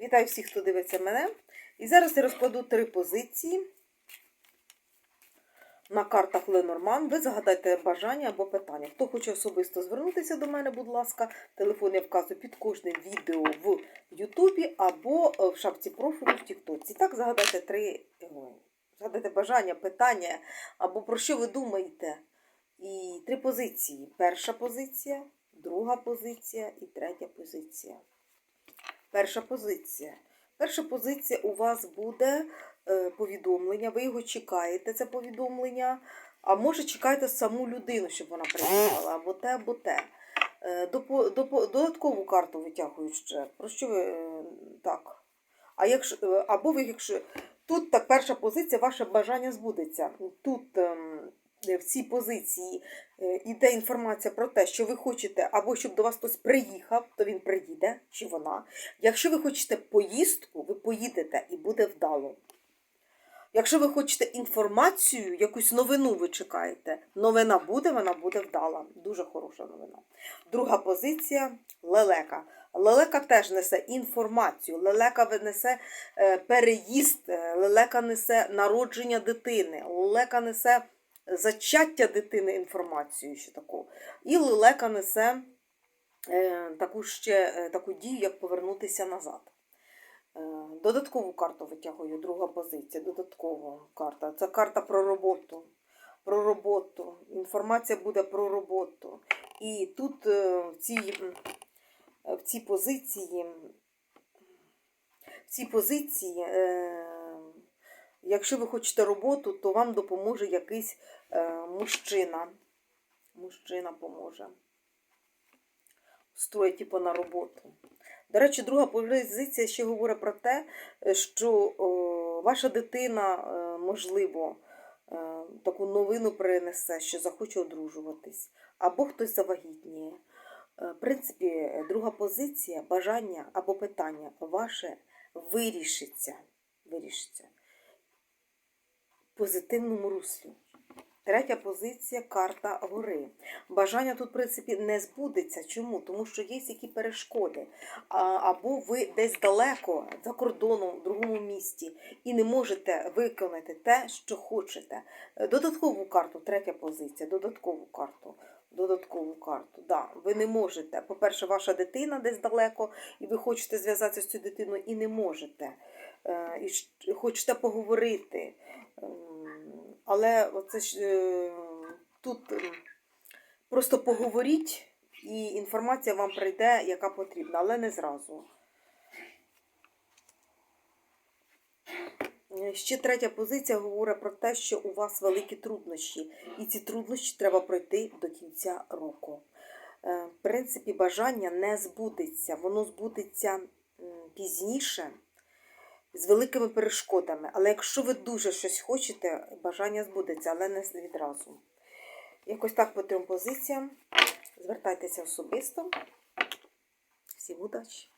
Вітаю всіх, хто дивиться мене. І зараз я розкладу три позиції на картах Ленорман. Ви загадайте бажання або питання. Хто хоче особисто звернутися до мене, будь ласка, телефон я вказую під кожним відео в Ютубі або в шапці профілю в Тіктоці. Так, загадайте три ой, загадайте бажання, питання або про що ви думаєте. І три позиції. Перша позиція, друга позиція і третя позиція. Перша позиція. Перша позиція у вас буде е, повідомлення, ви його чекаєте, це повідомлення, а може чекаєте саму людину, щоб вона приїхала, або те, або те. Е, додаткову карту витягують ще. Про що ви е, так? А якщо, е, або ви, якщо тут так перша позиція, ваше бажання збудеться. Тут ем, в цій позиції е, іде інформація про те, що ви хочете, або щоб до вас хтось приїхав, то він приїде, чи вона. Якщо ви хочете поїздку, ви поїдете і буде вдало. Якщо ви хочете інформацію, якусь новину ви чекаєте, новина буде, вона буде вдала. Дуже хороша новина. Друга позиція лелека. Лелека теж несе інформацію, лелека несе е, переїзд, е, лелека несе народження дитини, лелека несе зачаття дитини інформацію ще таку. І лелека несе е, таку ще е, таку дію, як повернутися назад. Е, Додаткову карту витягую, друга позиція, додаткова карта. Це карта про роботу. Про роботу. Інформація буде про роботу. І тут в цій, в цій позиції, в цій позиції, якщо ви хочете роботу, то вам допоможе якийсь е, мужчина. Мужчина поможе. Строїть типу, на роботу. До речі, друга позиція ще говорить про те, що о, ваша дитина, е, можливо, е, таку новину принесе, що захоче одружуватись, або хтось завагітніє. Е, В принципі, друга позиція, бажання або питання ваше вирішиться, вирішиться позитивному руслі. Третя позиція карта гори. Бажання тут, в принципі, не збудеться. Чому? Тому що є які перешкоди. Або ви десь далеко, за кордоном, в другому місті, і не можете виконати те, що хочете. Додаткову карту, третя позиція, додаткову карту. Додаткову карту. Да, ви не можете. По-перше, ваша дитина десь далеко, і ви хочете зв'язатися з цією дитиною і не можете. Е, І хочете поговорити. Ем, Але оце ж е, тут ем, просто поговоріть, і інформація вам прийде, яка потрібна, але не зразу. Ще третя позиція говорить про те, що у вас великі труднощі, і ці труднощі треба пройти до кінця року. Е, В принципі, бажання не збудеться, воно збудеться пізніше з великими перешкодами. Але якщо ви дуже щось хочете, бажання збудеться, але не відразу. Якось так по трьом позиціям. Звертайтеся особисто. Всім удачі!